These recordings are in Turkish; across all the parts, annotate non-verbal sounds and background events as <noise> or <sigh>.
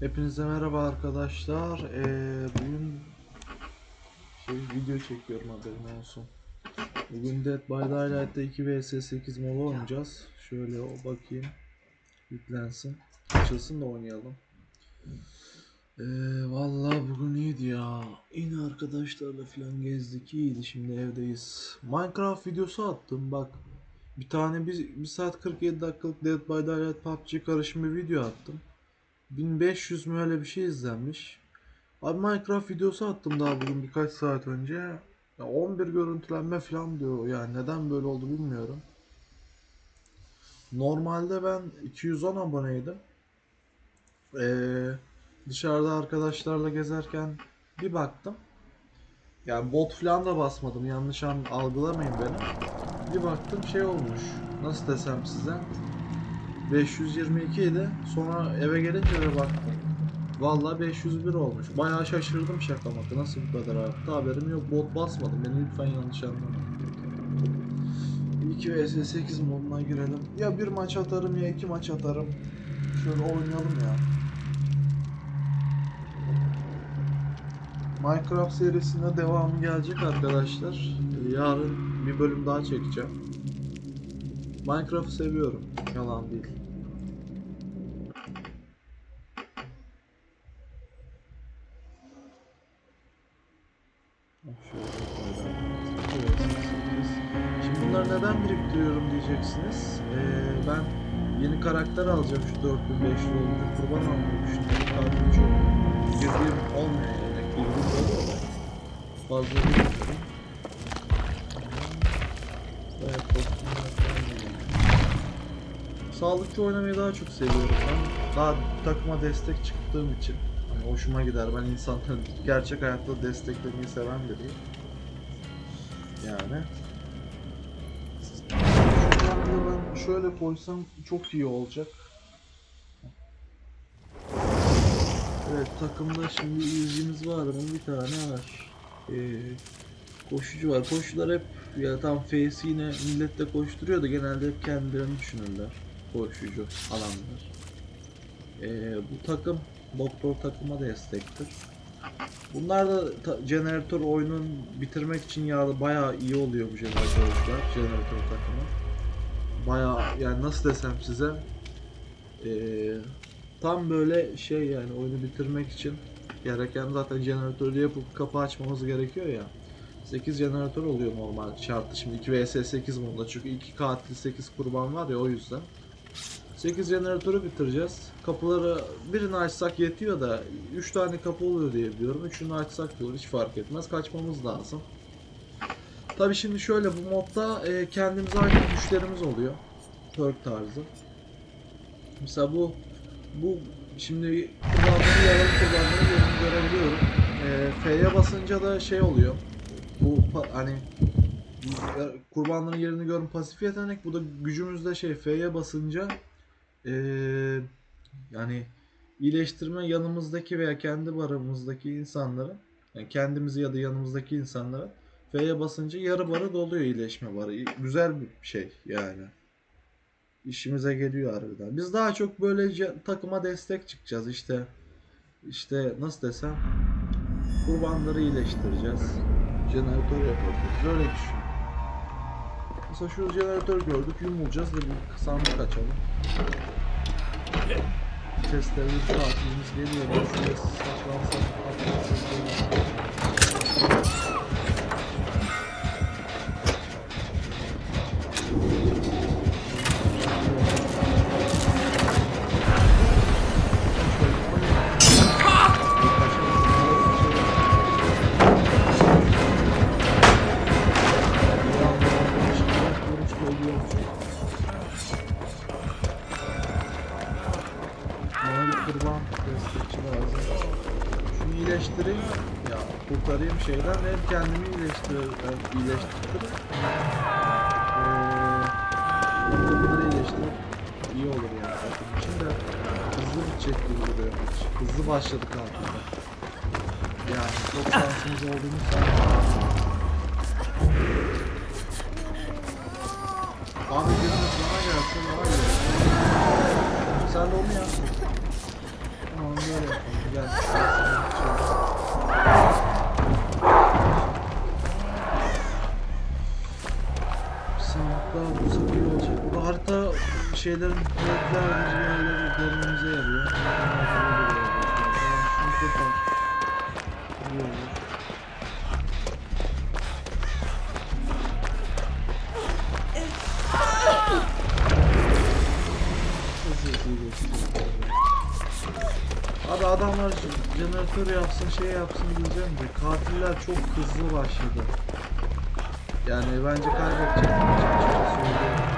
Hepinize merhaba arkadaşlar. Ee, bugün şey, video çekiyorum haberin olsun. Bugün Dead by Daylight'ta 2 vs 8 modu oynayacağız. Şöyle o bakayım. Yüklensin. Açılsın da oynayalım. Ee, vallahi bugün iyiydi ya. Yine arkadaşlarla falan gezdik. iyiydi. Şimdi evdeyiz. Minecraft videosu attım bak. Bir tane bir, 1 saat 47 dakikalık Dead by Daylight PUBG karışımı video attım. 1500 mü öyle bir şey izlenmiş. Abi Minecraft videosu attım daha bugün birkaç saat önce. Ya 11 görüntülenme falan diyor. Yani neden böyle oldu bilmiyorum. Normalde ben 210 aboneydim. Ee, dışarıda arkadaşlarla gezerken bir baktım. Yani bot falan da basmadım. Yanlış an algılamayın beni. Bir baktım şey olmuş. Nasıl desem size. 522 idi. Sonra eve gelince de baktım. Vallahi 501 olmuş. Bayağı şaşırdım şaka maka. Nasıl bu kadar arttı haberim yok. Bot basmadım. Beni lütfen yanlış anlamayın. 2 vs 8 moduna girelim. Ya bir maç atarım ya iki maç atarım. Şöyle oynayalım ya. Minecraft serisine devamı gelecek arkadaşlar. Yarın bir bölüm daha çekeceğim. Minecraft'ı seviyorum. Yalan değil. Koyalım. Şimdi bunları neden biriktiriyorum diyeceksiniz. Ee, ben yeni karakter alacağım şu 4500 olunca kurban almayı düşünüyorum. Çok girdiğim olmuyor yani. Girdiğim oluyor da. Fazla biriktiriyorum. Evet, kostümler Sağlıkçı oynamayı daha çok seviyorum ben. Daha takıma destek çıktığım için. Hani hoşuma gider. Ben insanların <laughs> gerçek hayatta desteklemeyi seven biriyim. Yani. Ben şöyle koysam çok iyi olacak. Evet takımda şimdi izcimiz var mı? Bir tane var. Ee, koşucu var. Koşular hep ya tam face yine millet de koşturuyor da genelde hep kendilerini düşünürler. Koşucu alanlar. Ee, bu takım doktor takıma destektir. Bunlar da ta- jeneratör oyunun bitirmek için ya bayağı iyi oluyor bu jeneratörler, jeneratör takımı. Bayağı yani nasıl desem size ee, tam böyle şey yani oyunu bitirmek için gereken zaten jeneratörü yapıp kapı açmamız gerekiyor ya. 8 jeneratör oluyor normal şartı. Şimdi 2 vs 8 modunda çünkü 2 katil 8 kurban var ya o yüzden. 8 jeneratörü bitireceğiz. Kapıları birini açsak yetiyor da 3 tane kapı oluyor diye biliyorum. Üçünü açsak da olur hiç fark etmez. Kaçmamız lazım. Tabi şimdi şöyle bu modda e, kendimize ait güçlerimiz oluyor. Perk tarzı. Mesela bu bu şimdi kullandığım yaralı kullandığım yerini görebiliyorum. E, F'ye basınca da şey oluyor. Bu hani kurbanların yerini görün pasif yetenek. Bu da gücümüzde şey F'ye basınca eee, yani iyileştirme yanımızdaki veya kendi barımızdaki insanların yani kendimizi ya da yanımızdaki insanların F'ye basınca yarı barı doluyor iyileşme barı. Güzel bir şey yani. İşimize geliyor harbiden. Biz daha çok böylece takıma destek çıkacağız işte. İşte nasıl desem kurbanları iyileştireceğiz. Jeneratör yapacağız. Öyle düşün. Mesela şu jeneratör gördük yumulacağız da bir sandık açalım. Testleri bir saatimiz geliyor. Şuraya saçlansam Bana kendimi iyileştir e, iyileştiririm. Ee, bunları iyileştirip iyi olur yani için de hızlı bitecek gibi duruyor maç. Hızlı başladık altında. Yani çok şansımız olduğunu sanmıyorum. Abi birimiz bana gelsin var ya. Sen de onu yap. Tamam böyle. Gel. Şeylerin renkler yerleri görmemize yarıyor. Abi adamlar jeneratör yapsın şey yapsın diyeceğim de katiller çok hızlı başladı. Yani bence kaybedeceğiz.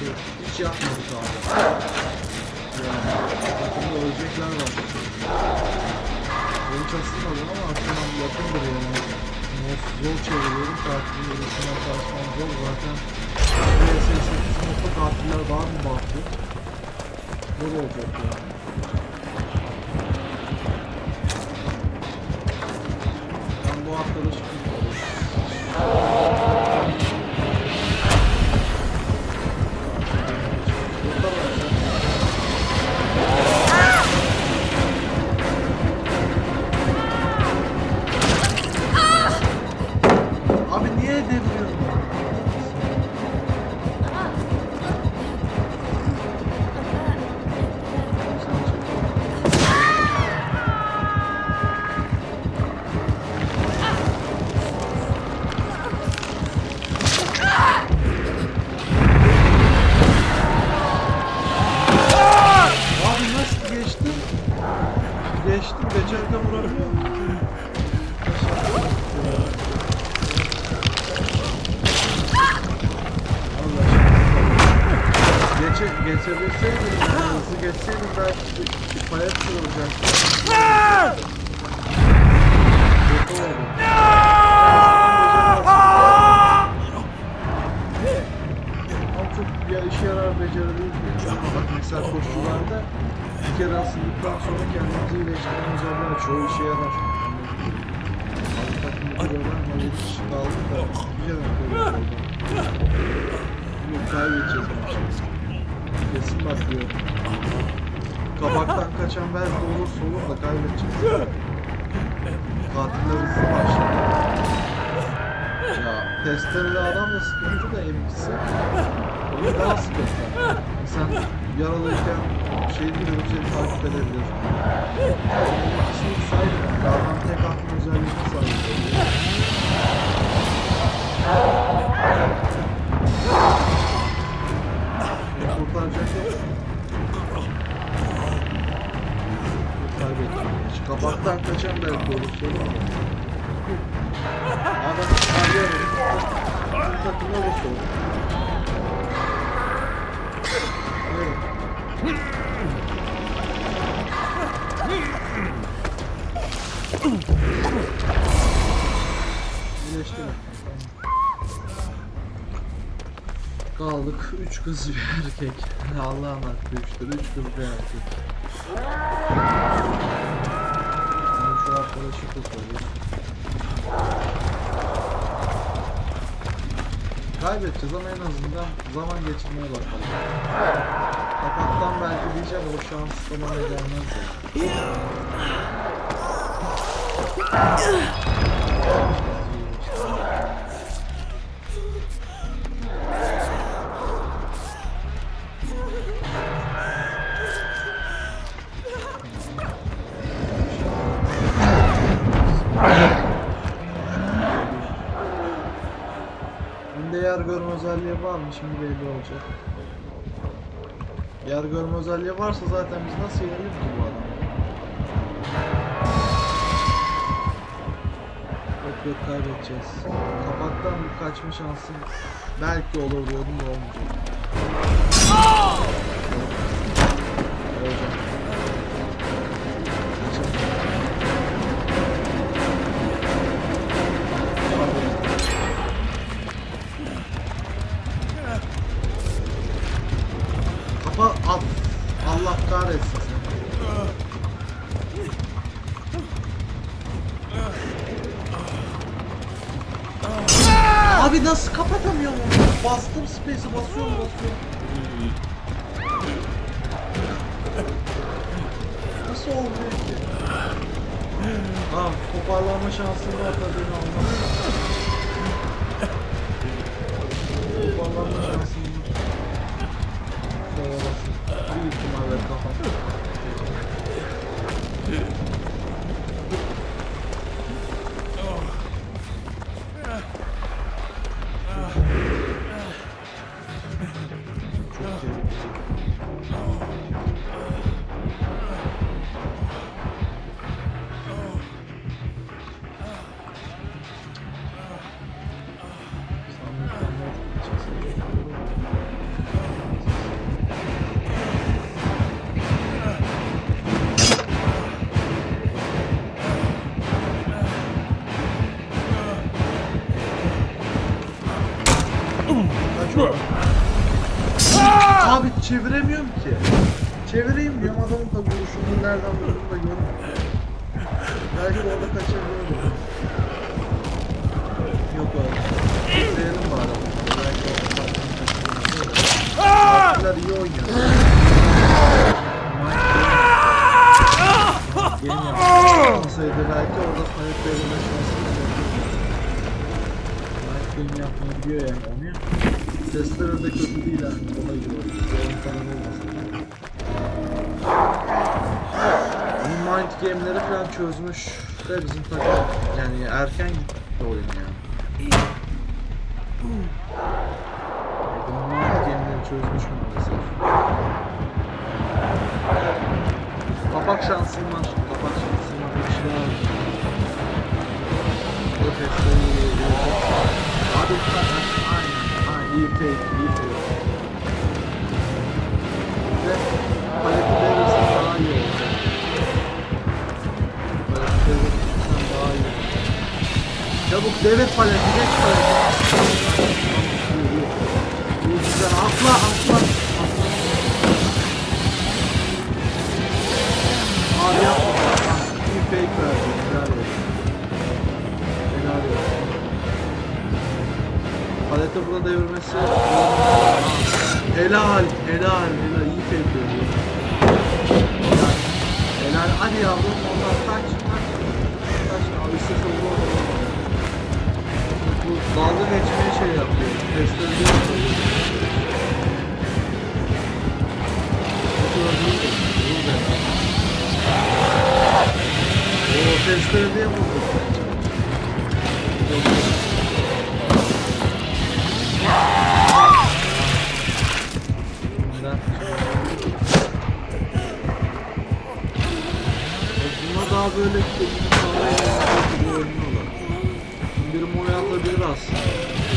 Genelde hiç yapmadık abi. Yani takımda ölecekler var. Hiç asılmadım ama aslında yakındır yani. Zor, zor çeviriyorum. Tatilin yarısına karşıman zor. Zaten VS8 nokta tatiller daha mı baktı? Zor olacak yani. Çoğu işe yarar. Abi takımda duruyorlar ama 7 kişi kaldı da güzel yapıyoruz orada. Yok kaybedeceğiz. Kesin bakıyorum. Kabaktan kaçan belki olursa olur da kaybedeceğiz. Katiller hızlı başladı. Ya testereli adam da sıkıntı da emkisi. Onu daha sıkıntı. Sen yaralıyken şey biliyorum seni takip edebilir. İkisini saydım. Adam tek atma özelliğine sahip. Kurtaracak yok. Kaybettim. Hiç Kabaktan kaçan belki olur sonra. Adam arıyorum. Bu takımda olursa olur. Tamam. Kaldık. Üç kız bir erkek. Allah'ın hakkı üçtür. Üç kız bir erkek. Ben şu arkadaşı kurtarayım. Kaybedeceğiz ama en azından zaman geçirmeye bakalım. Kapaktan belki diyeceğim o şans bana gelmez de. Bende yer görme özelliği var mı? Şimdi belli olacak. Yer görme özelliği varsa zaten biz nasıl yenelim ki bu adamı? Yok yok kaybedeceğiz. Kapaktan bir kaçma şansım belki olur diyordum da olmayacak. Space'i basıyorum basıyorum. Nasıl olmuyor ki? Tamam toparlanma şansım var beni almaz. Toparlanma şansım var. Kovalasın. Büyük ihtimalle kapat. Abi çeviremiyorum ki. Çevireyim diyorum adamın da vuruşunu nereden vurduğunu da görmüyorum. Belki orada kaçabiliyorum. Yok abi. Çevirelim bari. Belki orada kaçabilirim. Partiler iyi oynuyor. Yeni yapmasaydı belki orada palet verilme şansımız game yapmayı biliyor yani onu ya. Testleri de kötü değil yani. Kolay gibi falan olmasın. Bu mind game'leri falan çözmüş de bizim takım yani erken gitti oyun yani. Bu mind game'leri çözmüş maalesef. Kapak şansım var. İyi fake. iyi fake. Ve paleti verirsen daha. Çabuk devlet paleti. Geç paleti. İyi iyi. İyi güzel. Atla atla. Abi yapma. İyi fake verdi. Palete burada devirmesi. Helal, helal, helal. İyi veriyor. Helal. Helal. Hadi yavrum onlar kaç, kaç. Kaç abi vur orada. Bu dalga geçmeye şey yapıyor. Testleri de yapıyor. Hiç öldürür mü? Daha böyle kendini sağlayarak gibi oynuyorlar. İndirim oyu atabilir aslında. Aslında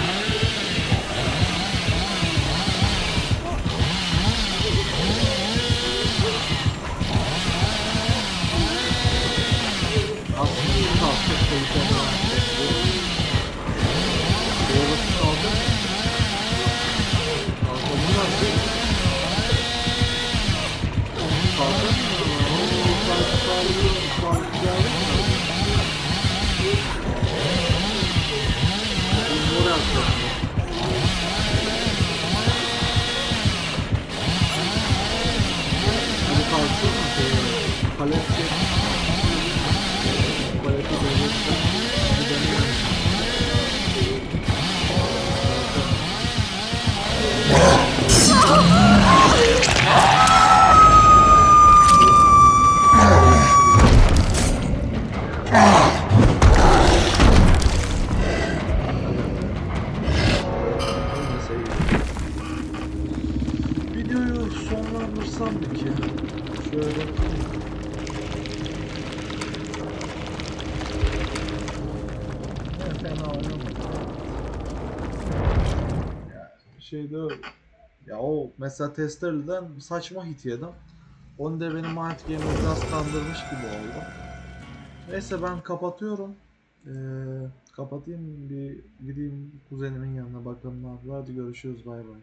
mı ki? Şöyle. Şeyde. Ya o mesela Testerli'den saçma hit yedim. Onu da benim Mind Game'i biraz kandırmış gibi oldu. Neyse ben kapatıyorum. Ee, kapatayım bir gideyim kuzenimin yanına bakalım ne yapıyor. Hadi görüşürüz bay bay.